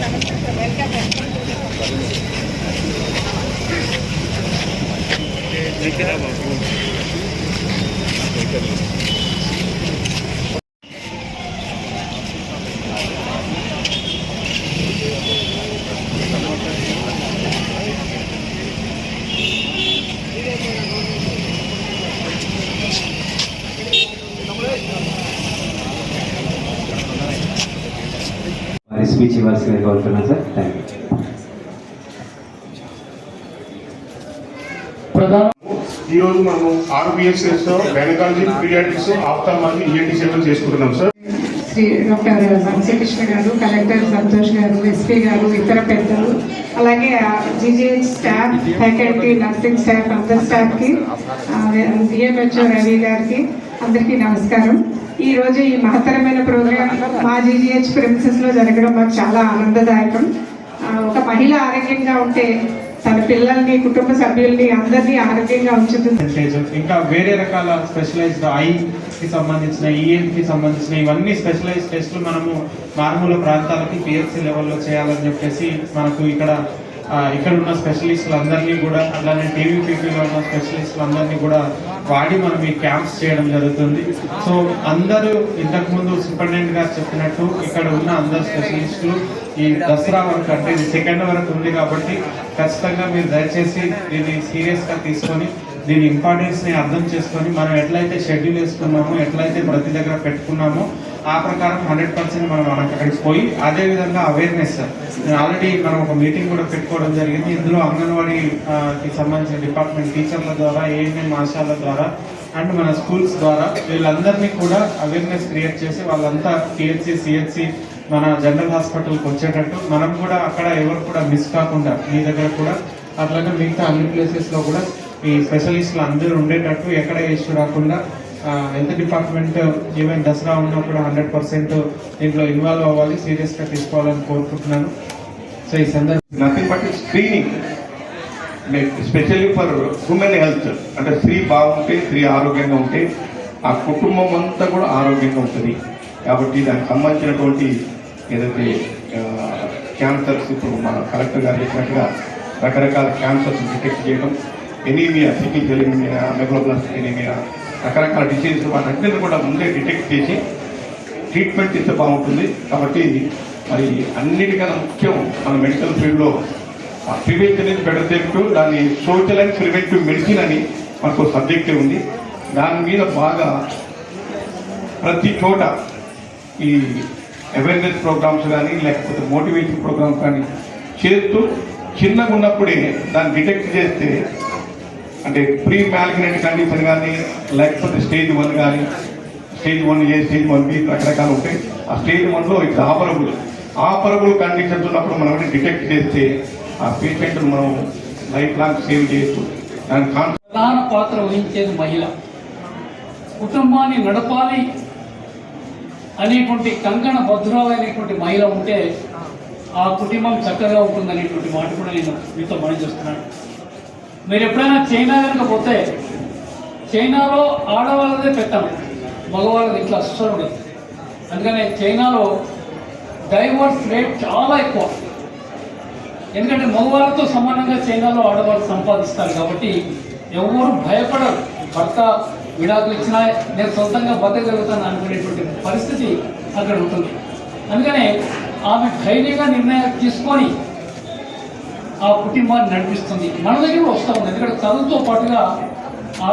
మరి స్పీచ్ ఇవ్వాల్సిందిగా కోరుతున్నాను సార్. థ్యాంక్ యూ ప్రధాన ఈ రోజు మనము RBSS gynaecology paediatrics ophthalmology ENT సేవలు చేసుకుంటున్నాం సార్. శ్రీ డాక్టర్ వంశీకృష్ణ గారు కలెక్టర్ సంతోష్ గారు ఎస్పీ గారు ఇతర పెద్దలు అలాగే GGH staff faculty nursing staff అందరి స్టాఫ్కి డిఎంహెచ్ఓ రవి గారికి అందరికీ నమస్కారం. ఈరోజు ఈ మహత్తరమైన ప్రోగ్రాం మా జీజీహెచ్ ప్రిన్సెస్లో జరగడం మాకు చాలా ఆనందదాయకం. ఒక మహిళ ఆరోగ్యంగా ఉంటే తన పిల్లల్ని కుటుంబ సభ్యుల్ని అందరినీ ఆరోగ్యంగా ఉంచుతుంది. ఇంకా వేరే రకాల స్పెషలైజ్డ్ ఐ కి సంబంధించిన ఈఎన్కి సంబంధించిన ఇవన్నీ స్పెషలైజ్ టెస్టులు మనము మారుమూల ప్రాంతాలకి పిహెచ్సి లెవెల్లో చేయాలని చెప్పేసి మనకు ఇక్కడ ఇక్కడ ఉన్న స్పెషలిస్టులు అందరినీ కూడా అలానే టీవీపీపీలో ఉన్న స్పెషలిస్టులు అందరినీ కూడా వాడి మనం ఈ క్యాంప్స్ చేయడం జరుగుతుంది. సో అందరూ ఇంతకుముందు సూపరింటెండెంట్ గారు చెప్పినట్టు ఇక్కడ ఉన్న అందరు స్పెషలిస్టులు ఈ దసరా వరకు అంటే ఇది సెకండ్ వరకు ఉంది కాబట్టి ఖచ్చితంగా మీరు దయచేసి దీన్ని సీరియస్గా తీసుకొని దీని ఇంపార్టెన్స్ని అర్థం చేసుకొని మనం ఎట్లయితే షెడ్యూల్ వేసుకున్నామో ఎట్లయితే ప్రతి దగ్గర పెట్టుకున్నామో ఆ ప్రకారం హండ్రెడ్ పర్సెంట్ మనం మనకు అక్కడికి పోయి అదే విధంగా అవేర్నెస్ నేను ఆల్రెడీ మనం ఒక మీటింగ్ కూడా పెట్టుకోవడం జరిగింది. ఇందులో అంగన్వాడీకి సంబంధించిన డిపార్ట్మెంట్ టీచర్ల ద్వారా ఏఎన్ఎం ఆశాల ద్వారా అండ్ మన స్కూల్స్ ద్వారా వీళ్ళందరినీ కూడా అవేర్నెస్ క్రియేట్ చేసి వాళ్ళంతా పిహెచ్సి సిహెచ్సి మన జనరల్ హాస్పిటల్కి వచ్చేటట్టు మనం కూడా అక్కడ ఎవరు కూడా మిస్ కాకుండా మీ దగ్గర కూడా అట్లాగే మిగతా అన్ని ప్లేసెస్లో కూడా ఈ స్పెషలిస్టులు అందరూ ఉండేటట్టు ఎక్కడ ఇష్యూ రాకుండా హెల్త్ డిపార్ట్మెంట్ ఈవెన్ దసరా ఉన్నా కూడా హండ్రెడ్ పర్సెంట్ దీంట్లో ఇన్వాల్వ్ అవ్వాలి సీరియస్గా తీసుకోవాలని కోరుకుంటున్నాను. సో ఈ సందర్భం nothing but screening specially for women health అంటే స్త్రీ బాగుంటే స్త్రీ ఆరోగ్యంగా ఉంటే ఆ కుటుంబం అంతా కూడా ఆరోగ్యంగా ఉంటుంది. కాబట్టి దానికి సంబంధించినటువంటి ఏదైతే క్యాన్సర్స్ ఇప్పుడు మన కలెక్టర్ గారు చెప్పినట్టుగా రకరకాల క్యాన్సర్స్ డిటెక్ట్ చేయడం anaemia sickle anaemia megaloblastic anaemia రకరకాల డిసీజెస్ వాటన్నిటిని కూడా ముందే డిటెక్ట్ చేసి ట్రీట్మెంట్ ఇస్తే బాగుంటుంది. కాబట్టి మరి అన్నిటికన్నా ముఖ్యం మన మెడికల్ ఫీల్డ్లో ప్రివెన్షన్ ఇస్ బెటర్ దెన్ దాన్ని సోషల్ అండ్ ప్రివెంటివ్ మెడిసిన్ అని మనకు సబ్జెక్టే ఉంది. దాని మీద బాగా ప్రతి చోట ఈ అవేర్నెస్ ప్రోగ్రామ్స్ కానీ లేకపోతే మోటివేషన్ ప్రోగ్రామ్స్ కానీ చేస్తూ చిన్నగా ఉన్నప్పుడే దాన్ని డిటెక్ట్ చేస్తే అంటే ప్రీ మ్యాలిగ్నెంట్ కండిషన్ కానీ లేకపోతే స్టేజ్ వన్ కానీ stage one A stage one B రకరకాలు ఉంటాయి ఆ స్టేజ్ వన్లో ఇట్స్ ఆపరబుల్. ఆపరబుల్ కండిషన్స్ ఉన్నప్పుడు మనం డిటెక్ట్ చేస్తే ఆ పేషెంట్ మనం లైఫ్ లాంగ్ సేవ్ చేయొచ్చు. దాని ప్రధాన పాత్ర వహించేది మహిళ. కుటుంబాన్ని నడపాలి అనేటువంటి కంకణ భద్రాలైనటువంటి మహిళ ఉంటే ఆ కుటుంబం చక్కగా ఉంటుందనేటువంటి మాట కూడా నేను మీతో మనం చేస్తున్నాను మీరు ఎప్పుడైనా చైనా కనుక పోతే చైనాలో ఆడవాళ్ళదే పెట్టాము మగవాళ్ళది ఇట్లా అస్సలు అందుకనే చైనాలో డైవర్స్ రేట్ చాలా ఎక్కువ. ఎందుకంటే మగవాళ్ళతో సమానంగా చైనాలో ఆడవాళ్ళు సంపాదిస్తారు కాబట్టి ఎవరు భయపడరు. భర్త విడాకులు ఇచ్చినా నేను సొంతంగా బతకగలుగుతాను అనుకునేటువంటి పరిస్థితి అక్కడ ఉంటుంది. అందుకనే ఆమె ధైర్యంగా నిర్ణయం తీసుకొని ఆ కుటుంబాన్ని నడిపిస్తుంది. మన దగ్గర వస్తూ ఉంది. ఎందుకంటే చదువుతో పాటుగా ఆ